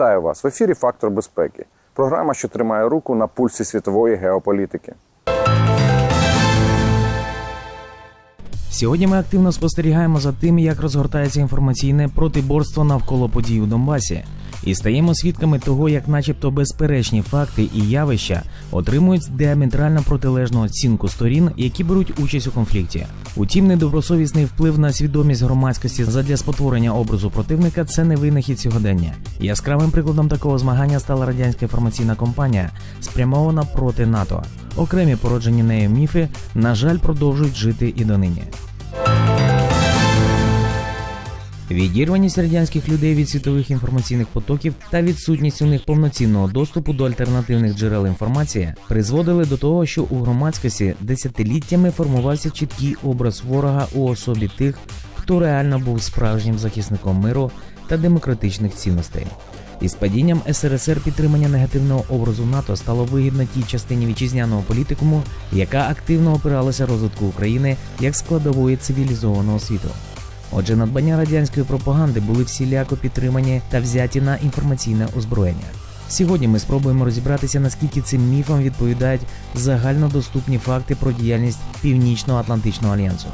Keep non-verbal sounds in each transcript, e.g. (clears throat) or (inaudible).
Вітаю вас в ефірі Фактор безпеки. Програма, що тримає руку на пульсі світової геополітики. Сьогодні ми активно спостерігаємо за тим, як розгортається інформаційне протиборство навколо подій у Донбасі, і стаємо свідками того, як, начебто, безперечні факти і явища отримують діаметрально протилежну оцінку сторін, які беруть участь у конфлікті. Утім, недобросовісний вплив на свідомість громадськості задля спотворення образу противника це не винахід сьогодення. Яскравим прикладом такого змагання стала радянська інформаційна кампанія, спрямована проти НАТО. Окремі породжені нею міфи, на жаль, продовжують жити і донині. Відірваність радянських людей від світових інформаційних потоків та відсутність у них повноцінного доступу до альтернативних джерел інформації призводили до того, що у громадськості десятиліттями формувався чіткий образ ворога у особі тих, хто реально був справжнім захисником миру та демократичних цінностей. Із падінням СРСР підтримання негативного образу НАТО стало вигідно тій частині вітчизняного політикуму, яка активно опиралася розвитку України як складової цивілізованого світу. Отже, надбання радянської пропаганди були всіляко підтримані та взяті на інформаційне озброєння. Сьогодні ми спробуємо розібратися, наскільки цим міфам відповідають загальнодоступні факти про діяльність Північно-Атлантичного альянсу.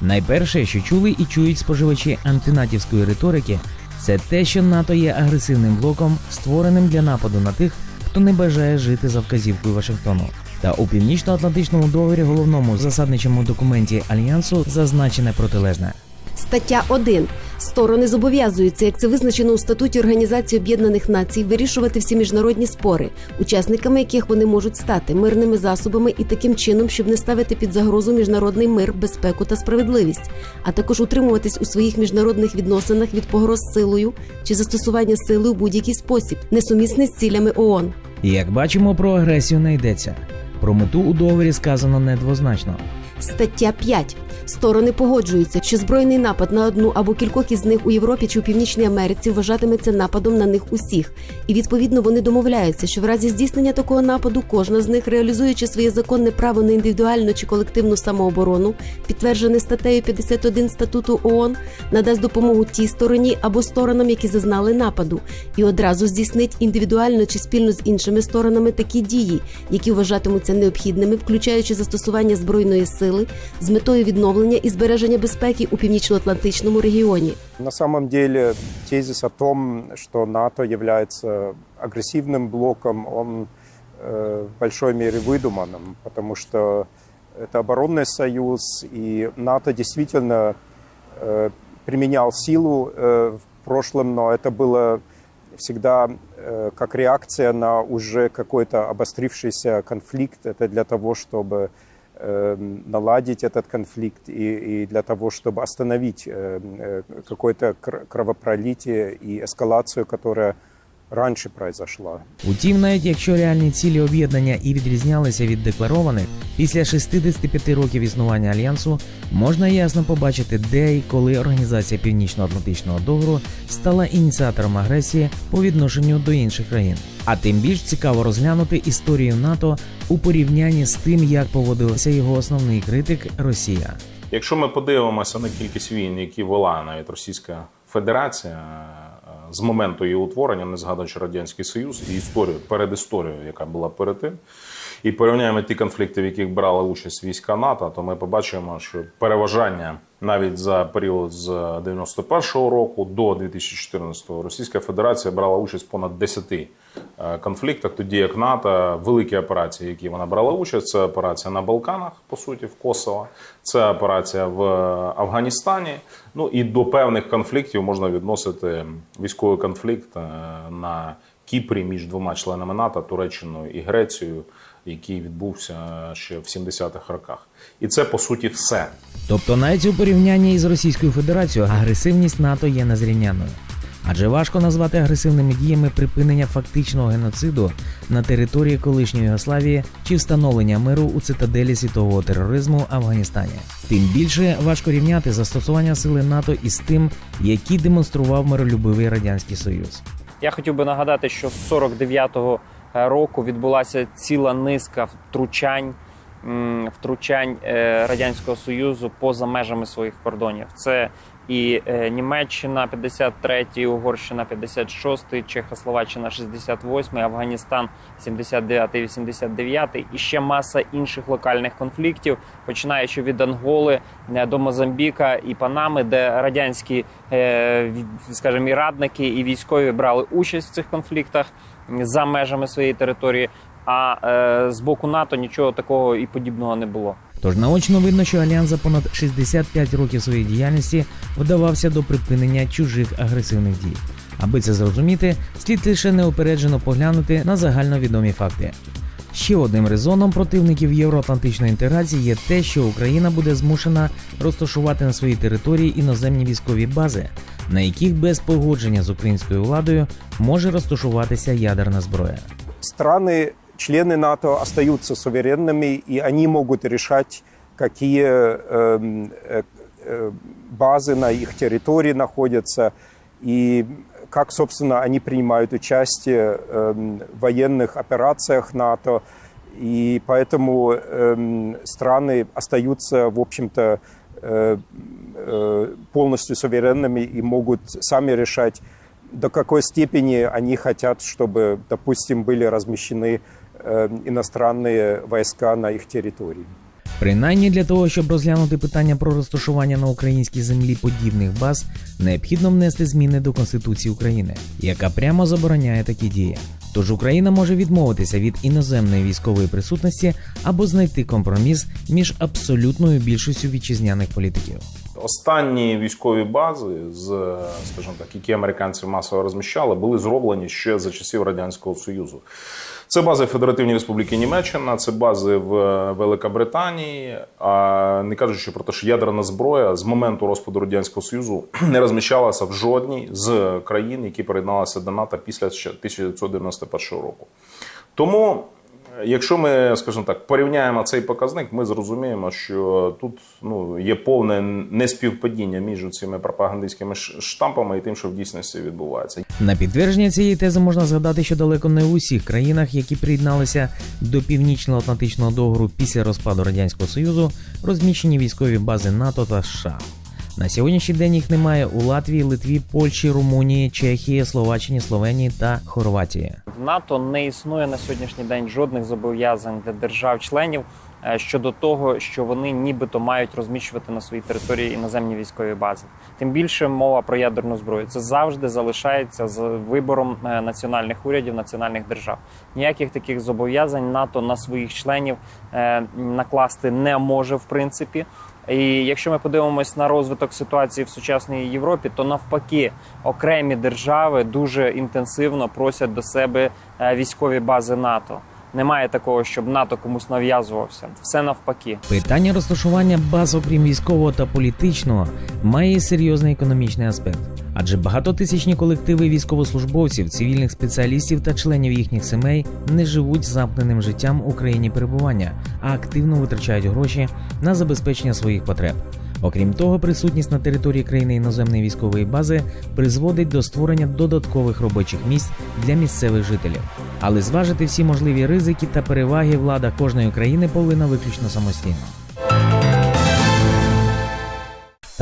Найперше, що чули і чують споживачі антинатівської риторики, це те, що НАТО є агресивним блоком, створеним для нападу на тих, хто не бажає жити за вказівкою Вашингтону. Та у північно-атлантичному договорі, головному засадничому документі альянсу, зазначене протилежне. Стаття 1. Сторони зобов'язуються, як це визначено у статуті Організації Об'єднаних Націй, вирішувати всі міжнародні спори, учасниками яких вони можуть стати мирними засобами і таким чином, щоб не ставити під загрозу міжнародний мир, безпеку та справедливість, а також утримуватись у своїх міжнародних відносинах від погроз силою чи застосування сили у будь-який спосіб, несумісний з цілями ООН. Як бачимо, про агресію не йдеться. Про мету у договорі сказано недвозначно. Стаття 5. Сторони погоджуються, що збройний напад на одну або кількох із них у Європі чи у Північній Америці вважатиметься нападом на них усіх, і відповідно вони домовляються, що в разі здійснення такого нападу кожна з них, реалізуючи своє законне право на індивідуальну чи колективну самооборону, підтверджене статтею 51 статуту ООН, надасть допомогу тій стороні або сторонам, які зазнали нападу, і одразу здійснить індивідуально чи спільно з іншими сторонами такі дії, які вважатимуться необхідними, включаючи застосування збройної сили з метою відновлення і збереження безпеки у північно-атлантичному регіоні. На самом деле тезис о том, что НАТО является агрессивным блоком, он э, в большой мере выдуманным, потому что это оборонный союз, и НАТО действительно э, применял силу э, в прошлом, но это было всегда э, как реакция на уже какой-то обострившийся конфликт. Это для того, чтобы э, наладить этот конфликт и, и для того, чтобы остановить э, какое-то кр- кровопролитие и эскалацию, которая раньше произошла. Утім, навіть якщо реальні цілі об'єднання і відрізнялися від декларованих, після 65 років існування альянсу можна ясно побачити, де і коли Організація Північно-Атлантичного договору стала ініціатором агресії по відношенню до інших країн. А тим більш цікаво розглянути історію НАТО у порівнянні з тим, як поводився його основний критик Росія. Якщо ми подивимося на кількість війн, які вела навіть Російська Федерація з моменту її утворення, не згадуючи Радянський Союз і історію, передісторію, яка була перед тим, і порівняємо ті конфлікти, в яких брали участь війська НАТО, то ми побачимо, що переважання навіть за період з 91-го року до 2014-го Російська Федерація брала участь в понад 10 е, конфліктах, тоді як НАТО, великі операції, які вона брала участь, це операція на Балканах, по суті, в Косово, це операція в Афганістані. Ну і до певних конфліктів можна відносити військовий конфлікт е, на Кіпрі між двома членами НАТО, Туреччиною і Грецією, який відбувся ще в 70-х роках. І це по суті все. Тобто навіть у порівнянні із Російською Федерацією агресивність НАТО є незрівнянною. Адже важко назвати агресивними діями припинення фактичного геноциду на території колишньої Югославії чи встановлення миру у цитаделі світового тероризму в Афганістані. Тим більше важко рівняти застосування сили НАТО із тим, які демонстрував миролюбивий радянський союз. Я хотів би нагадати, що з 49-го року відбулася ціла низка втручань, втручань е, радянського союзу поза межами своїх кордонів. Це І е, Німеччина 53, Угорщина 56, Чехословаччина 68, Афганістан 79, 89 і ще маса інших локальних конфліктів, починаючи від Анголи е, до Мозамбіка і Панами, де радянські, е, скажімо, і радники і військові брали участь в цих конфліктах за межами своєї території. А е, з боку НАТО нічого такого і подібного не було. Тож наочно видно, що альянс за понад 65 років своєї діяльності вдавався до припинення чужих агресивних дій. Аби це зрозуміти, слід лише неупереджено поглянути на загальновідомі факти. Ще одним резоном противників євроатлантичної інтеграції є те, що Україна буде змушена розташувати на своїй території іноземні військові бази, на яких без погодження з українською владою може розташуватися ядерна зброя. Страны, члены НАТО остаются суверенными, и они могут решать, какие эм, э, э, базы на их территории находятся, и как, собственно, они принимают участие эм, в военных операциях НАТО. И поэтому эм, страны остаются, в общем-то, э, э, полностью суверенными и могут сами решать, до какой степени они хотят, чтобы, допустим, были размещены э, иностранные войска на их территории. Принаймні для того, щоб розглянути питання про розташування на українській землі подібних баз, необхідно внести зміни до Конституції України, яка прямо забороняє такі дії. Тож Україна може відмовитися від іноземної військової присутності або знайти компроміс між абсолютною більшістю вітчизняних політиків. Останні військові бази, з, скажімо так, які американці масово розміщали, були зроблені ще за часів Радянського Союзу. Це бази Федеративної Республіки Німеччина, це бази в Великобританії. А не кажучи про те, що ядерна зброя з моменту розпаду Радянського Союзу (clears throat) не розміщалася в жодній з країн, які приєдналися до НАТО після ще 1991 року. Тому Якщо ми, скажімо так, порівняємо цей показник, ми зрозуміємо, що тут ну є повне неспівпадіння між цими пропагандистськими штампами і тим, що в дійсності відбувається. На підтвердження цієї тези можна згадати, що далеко не у всіх країнах, які приєдналися до Північно-Атлантичного договору після розпаду радянського союзу, розміщені військові бази НАТО та США. На сьогоднішній день їх немає у Латвії, Литві, Польщі, Румунії, Чехії, Словаччині, Словенії та Хорватії. В НАТО не існує на сьогоднішній день жодних зобов'язань для держав-членів щодо того, що вони нібито мають розміщувати на своїй території іноземні військові бази. Тим більше мова про ядерну зброю. Це завжди залишається з вибором е, національних урядів, національних держав. Ніяких таких зобов'язань НАТО на своїх членів е, накласти не може в принципі. І якщо ми подивимось на розвиток ситуації в сучасній Європі, то навпаки окремі держави дуже інтенсивно просять до себе е, військові бази НАТО. Немає такого, щоб НАТО комусь нав'язувався. Все навпаки. Питання розташування баз, окрім військового та політичного, має серйозний економічний аспект. Адже багатотисячні колективи військовослужбовців, цивільних спеціалістів та членів їхніх сімей не живуть замкненим життям у країні перебування, а активно витрачають гроші на забезпечення своїх потреб. Окрім того, присутність на території країни іноземної військової бази призводить до створення додаткових робочих місць для місцевих жителів. Але зважити всі можливі ризики та переваги влада кожної країни повинна виключно самостійно.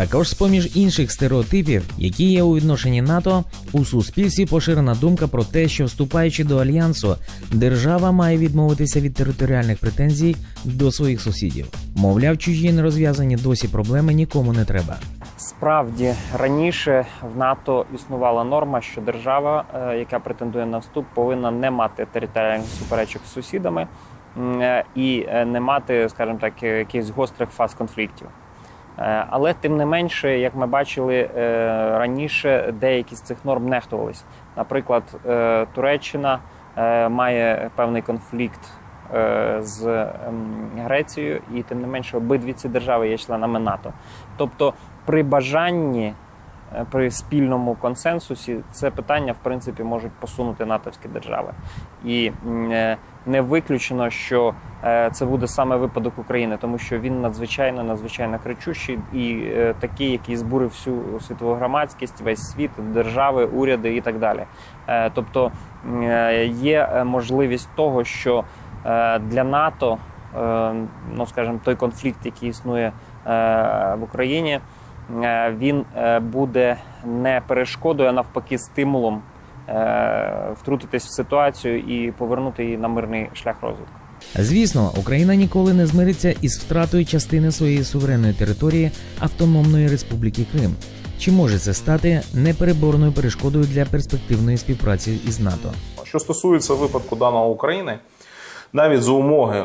Також з поміж інших стереотипів, які є у відношенні НАТО, у суспільстві поширена думка про те, що вступаючи до альянсу, держава має відмовитися від територіальних претензій до своїх сусідів. Мовляв, чужі нерозв'язані досі проблеми нікому не треба. Справді раніше в НАТО існувала норма, що держава, е, яка претендує на вступ, повинна не мати територіальних суперечок з сусідами е, і е, не мати, скажімо так, якихось гострих фаз конфліктів. Е, Але тим не менше, як ми бачили е, раніше, деякі з цих норм нехтувались. Наприклад, е, Туреччина має певний конфлікт з ем, Грецією, і тим не менше обидві ці держави є членами НАТО. Тобто, при бажанні, при спільному консенсусі, це питання в принципі можуть посунути натовські держави. І е, не виключено, що е, це буде саме випадок України, тому що він надзвичайно надзвичайно кричущий і е, такий, який збурив всю світову громадськість, весь світ, держави, уряди і так далі. Е, Тобто е, є е, можливість того, що е, для НАТО, е, ну скажімо, той конфлікт, який існує е, в Україні. Е, він е, буде не перешкодою, а навпаки, стимулом е, втрутитись в ситуацію і повернути її на мирний шлях розвитку. Звісно, Україна ніколи не змириться із втратою частини своєї суверенної території Автономної Республіки Крим. Чи може це стати непереборною перешкодою для перспективної співпраці із НАТО? Що стосується випадку даного України, навіть за умови,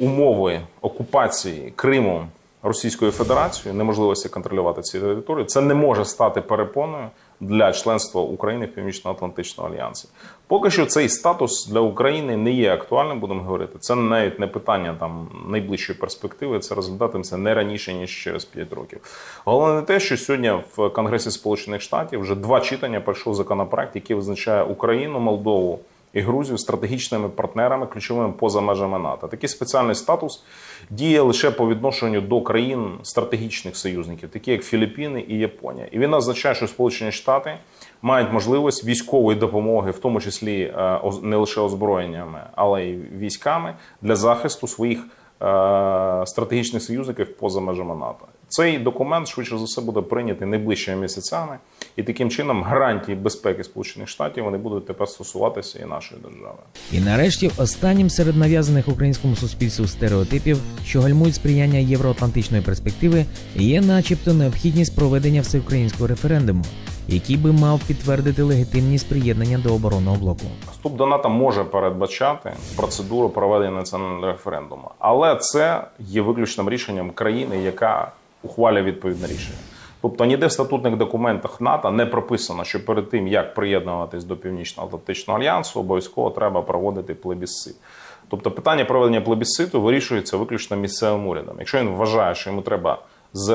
умови окупації Криму Російською Федерацією, неможливості контролювати ці території, це не може стати перепоною для членства України в Північно-Атлантичному альянсі. Поки що цей статус для України не є актуальним, будемо говорити. Це навіть не питання там найближчої перспективи. Це розглядатиметься не раніше ніж через 5 років. Головне те, що сьогодні в Конгресі Сполучених Штатів вже два читання пройшов законопроект, який визначає Україну, Молдову і Грузію стратегічними партнерами, ключовими поза межами НАТО. Такий спеціальний статус діє лише по відношенню до країн стратегічних союзників, такі як Філіппіни і Японія. І він означає, що Сполучені Штати мають можливість військової допомоги, в тому числі е, не лише озброєннями, але й військами для захисту своїх е, стратегічних союзників поза межами НАТО. Цей документ швидше за все буде прийнятий найближчими місяцями, і таким чином гарантії безпеки Сполучених Штатів вони будуть тепер стосуватися і нашої держави. І нарешті останнім серед нав'язаних українському суспільству стереотипів, що гальмують сприяння євроатлантичної перспективи, є начебто необхідність проведення всеукраїнського референдуму, який би мав підтвердити легітимність приєднання до оборонного блоку. Вступ до НАТО може передбачати процедуру проведення національного референдуму, але це є виключним рішенням країни, яка ухвалює відповідне рішення. Тобто ніде в статутних документах НАТО не прописано, що перед тим як приєднуватись до Північно-Атлантичного альянсу, обов'язково треба проводити плебісцит. Тобто питання проведення плебісциту вирішується виключно місцевим урядом. Якщо він вважає, що йому треба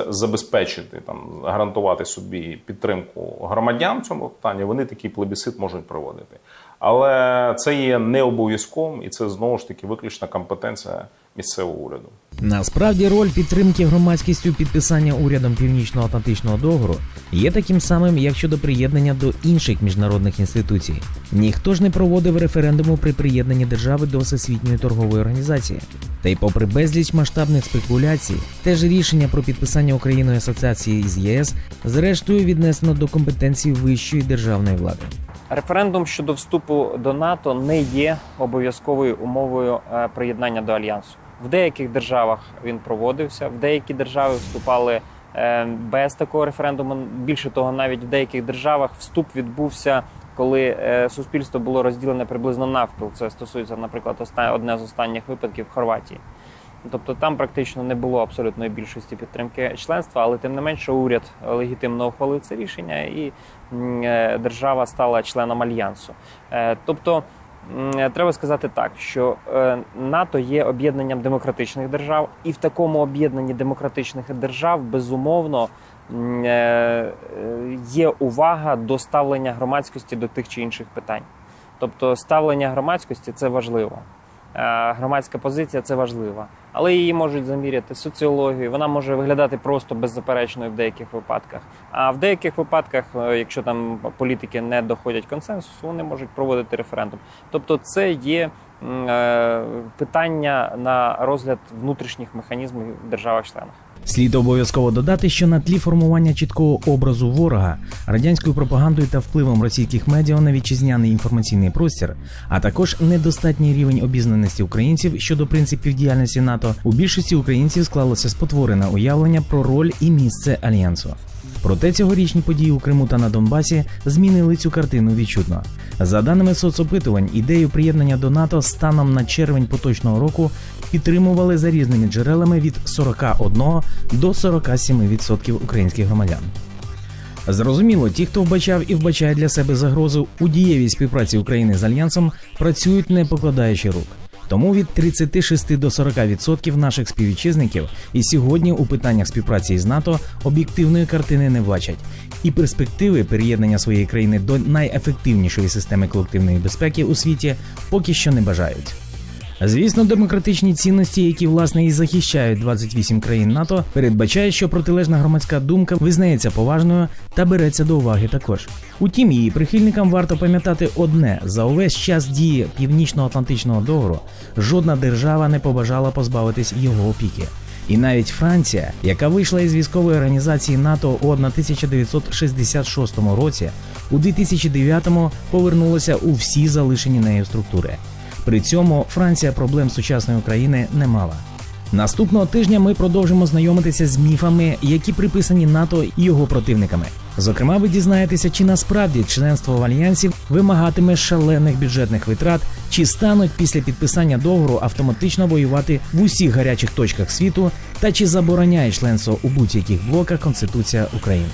забезпечити там гарантувати собі підтримку громадян в цьому питанні, вони такий плебісцит можуть проводити. Але це є не обов'язковим, і це знову ж таки виключна компетенція місцевого уряду. Насправді роль підтримки громадськістю підписання урядом Північно-Атлантичного договору є таким самим, як щодо приєднання до інших міжнародних інституцій. Ніхто ж не проводив референдуму при приєднанні держави до Всесвітньої торгової організації. Та й попри безліч масштабних спекуляцій, теж рішення про підписання Україною асоціації з ЄС зрештою віднесено до компетенції вищої державної влади. Референдум щодо вступу до НАТО не є обов'язковою умовою е, приєднання до альянсу. В деяких державах він проводився, в деякі держави вступали е, без такого референдуму. Більше того, навіть в деяких державах вступ відбувся, коли е, суспільство було розділене приблизно навпіл. Це стосується, наприклад, одне з останніх випадків в Хорватії. Тобто там практично не було абсолютної більшості підтримки членства, але тим не менше уряд легітимно ухвалив це рішення, і е, держава стала членом альянсу. Тобто треба сказати так, що е, НАТО є об'єднанням демократичних держав, і в такому об'єднанні демократичних держав безумовно е, е, є увага до ставлення громадськості до тих чи інших питань. Тобто ставлення громадськості це важливо. Е, Громадська позиція це важливо, але її можуть заміряти соціологію, Вона може виглядати просто беззаперечною в деяких випадках. А в деяких випадках, е, якщо там політики не доходять консенсусу, вони можуть проводити референдум. Тобто, це є е, питання на розгляд внутрішніх механізмів в державах-членах. Слід обов'язково додати, що на тлі формування чіткого образу ворога радянською пропагандою та впливом російських медіа на вітчизняний інформаційний простір, а також недостатній рівень обізнаності українців щодо принципів діяльності НАТО, у більшості українців склалося спотворене уявлення про роль і місце альянсу. Проте цьогорічні події у Криму та на Донбасі змінили цю картину відчутно. За даними соцопитувань, ідею приєднання до НАТО станом на червень поточного року підтримували за різними джерелами від 41 до 47% українських громадян. Зрозуміло, ті, хто вбачав і вбачає для себе загрозу у дієвій співпраці України з альянсом, працюють не покладаючи рук. Тому від 36 до 40% наших співвітчизників і сьогодні у питаннях співпраці з НАТО об'єктивної картини не бачать, і перспективи переєднання своєї країни до найефективнішої системи колективної безпеки у світі поки що не бажають. Звісно, демократичні цінності, які власне і захищають 28 країн НАТО, передбачають, що протилежна громадська думка визнається поважною та береться до уваги також. Утім, її прихильникам варто пам'ятати одне: за увесь час дії Північно-Атлантичного договору жодна держава не побажала позбавитись його опіки. І навіть Франція, яка вийшла із військової організації НАТО у 1966 році, у 2009-му повернулася у всі залишені нею структури. При цьому Франція проблем сучасної України не мала. Наступного тижня ми продовжимо знайомитися з міфами, які приписані НАТО і його противниками. Зокрема, ви дізнаєтеся, чи насправді членство в альянсі вимагатиме шалених бюджетних витрат, чи стануть після підписання договору автоматично воювати в усіх гарячих точках світу, та чи забороняє членство у будь-яких блоках Конституція України.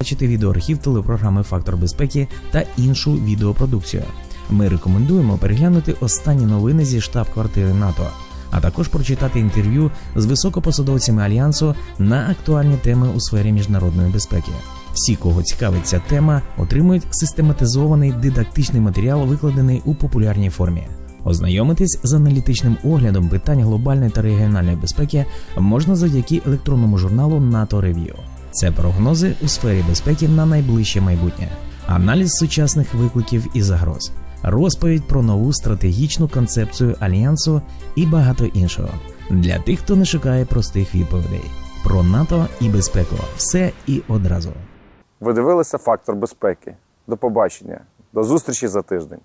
Бачити відеоархів телепрограми Фактор безпеки та іншу відеопродукцію. Ми рекомендуємо переглянути останні новини зі штаб-квартири НАТО, а також прочитати інтерв'ю з високопосадовцями альянсу на актуальні теми у сфері міжнародної безпеки. Всі, кого цікавить ця тема, отримують систематизований дидактичний матеріал, викладений у популярній формі. Ознайомитись з аналітичним оглядом питань глобальної та регіональної безпеки можна завдяки електронному журналу НАТО Рев'ю. Це прогнози у сфері безпеки на найближче майбутнє, аналіз сучасних викликів і загроз, розповідь про нову стратегічну концепцію альянсу і багато іншого для тих, хто не шукає простих відповідей про НАТО і безпеку. Все і одразу. Ви дивилися фактор безпеки. До побачення. До зустрічі за тиждень.